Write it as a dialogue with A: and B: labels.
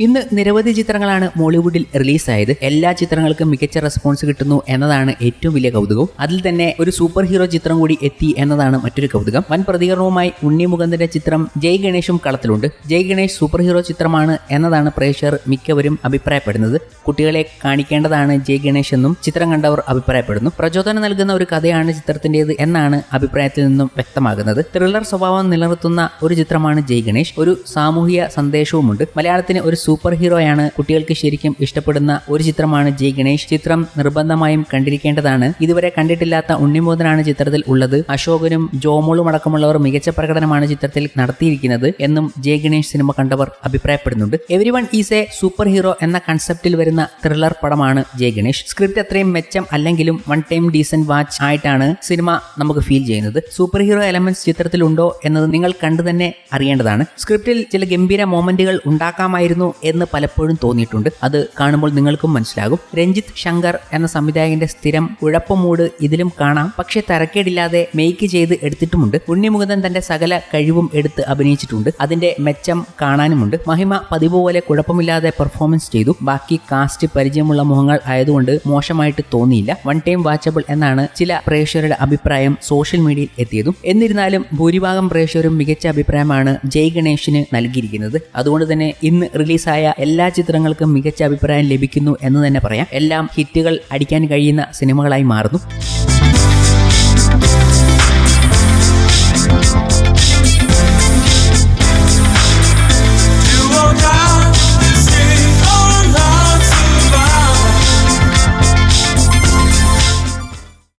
A: ഇന്ന് നിരവധി ചിത്രങ്ങളാണ് മോളിവുഡിൽ റിലീസായത്. എല്ലാ ചിത്രങ്ങൾക്കും മികച്ച റെസ്പോൺസ് കിട്ടുന്നു എന്നതാണ് ഏറ്റവും വലിയ കൗതുകം അതിൽ തന്നെ ഒരു സൂപ്പർ ഹീറോ ചിത്രം കൂടി എത്തി എന്നതാണ് മറ്റൊരു കൗതുകം. വൻ പ്രതികരണവുമായി ഉണ്ണി മുകുന്ദന്റെ ചിത്രം ജയ് ഗണേഷും കളത്തിലുണ്ട്. ജയ് ഗണേഷ് സൂപ്പർ ഹീറോ ചിത്രമാണ് എന്നതാണ് പ്രേക്ഷകർ മിക്കവരും അഭിപ്രായപ്പെടുന്നത്. കുട്ടികളെ കാണിക്കേണ്ടതാണ് ജയ് ഗണേഷ് എന്നും ചിത്രം കണ്ടവർ അഭിപ്രായപ്പെടുന്നു. പ്രചോദനം നൽകുന്ന ഒരു കഥയാണ് ചിത്രത്തിന്റേത് എന്നാണ് അഭിപ്രായത്തിൽ നിന്നും വ്യക്തമാകുന്നത്. ത്രില്ലർ സ്വഭാവം നിലനിർത്തുന്ന ഒരു ചിത്രമാണ് ജയ് ഗണേഷ്. ഒരു സാമൂഹിക സന്ദേശവുമുണ്ട്. മലയാളത്തിന് ഒരു സൂപ്പർ ഹീറോയാണ് കുട്ടികൾക്ക് ശരിക്കും ഇഷ്ടപ്പെടുന്ന ഒരു ചിത്രമാണ് ജി ഗണേഷ്. ചിത്രം നിർബന്ധമായും കണ്ടിരിക്കേണ്ടതാണ്. ഇതുവരെ കണ്ടിട്ടില്ലാത്ത ഉണ്ണിമോദനാണ് ചിത്രത്തിൽ ഉള്ളത്. അശോകനും ജോമോളും അടക്കമുള്ളവർ മികച്ച പ്രകടനമാണ് ചിത്രത്തിൽ നടത്തിയിരിക്കുന്നത് എന്നും ജെ ഗണേഷ് സിനിമ കണ്ടവർ അഭിപ്രായപ്പെടുന്നുണ്ട്. Every one is a super hero എന്ന കൺസെപ്റ്റിൽ വരുന്ന ത്രില്ലർ പടമാണ് ജെ ഗണേഷ്. സ്ക്രിപ്റ്റ് അത്രയും മെച്ചം അല്ലെങ്കിലും വൺ ടൈം ഡീസന്റ് വാച്ച് ആയിട്ടാണ് സിനിമ നമുക്ക് ഫീൽ ചെയ്യുന്നത്. സൂപ്പർ ഹീറോ എലമെന്റ്സ് ചിത്രത്തിലുണ്ടോ എന്നത് നിങ്ങൾ കണ്ടു തന്നെ അറിയേണ്ടതാണ്. സ്ക്രിപ്റ്റിൽ ചില ഗംഭീര മോമെന്റുകൾ ഉണ്ടാക്കാമായിരുന്നു എന്ന് പലപ്പോഴും തോന്നിയിട്ടുണ്ട്. അത് കാണുമ്പോൾ നിങ്ങൾക്കും മനസ്സിലാകും. രഞ്ജിത്ത് ശങ്കർ എന്ന സംവിധായകന്റെ സ്ഥിരം കുഴപ്പമൂട് ഇതിലും കാണാം. പക്ഷേ തരക്കേടില്ലാതെ മേക്ക് ചെയ്ത് എടുത്തിട്ടുമുണ്ട്. ഉണ്ണിമുകുന്ദൻ തന്റെ സകല കഴിവും എടുത്ത് അഭിനയിച്ചിട്ടുണ്ട്. അതിന്റെ മെച്ചം കാണാനുമുണ്ട്. മഹിമ പതിവ് പോലെ കുഴപ്പമില്ലാതെ പെർഫോമൻസ് ചെയ്തു. ബാക്കി കാസ്റ്റ് പരിചയമുള്ള മുഖങ്ങൾ ആയതുകൊണ്ട് മോശമായിട്ട് തോന്നിയില്ല. വൺ ടൈം വാച്ചബിൾ എന്നാണ് ചില പ്രേക്ഷകരുടെ അഭിപ്രായം സോഷ്യൽ മീഡിയയിൽ എത്തിയതും. എന്നിരുന്നാലും ഭൂരിഭാഗം പ്രേക്ഷകരും മികച്ച അഭിപ്രായമാണ് ജയ് ഗണേഷിന് നൽകിയിരിക്കുന്നത്. അതുകൊണ്ട് തന്നെ ഇന്ന് റിലീസായ എല്ലാ ചിത്രങ്ങൾക്കും മികച്ച അഭിപ്രായം ലഭിക്കുന്നു എന്ന് തന്നെ പറയാം. എല്ലാം ഹിറ്റുകൾ അടിക്കാൻ കഴിയുന്ന സിനിമകളായി മാറുന്നു.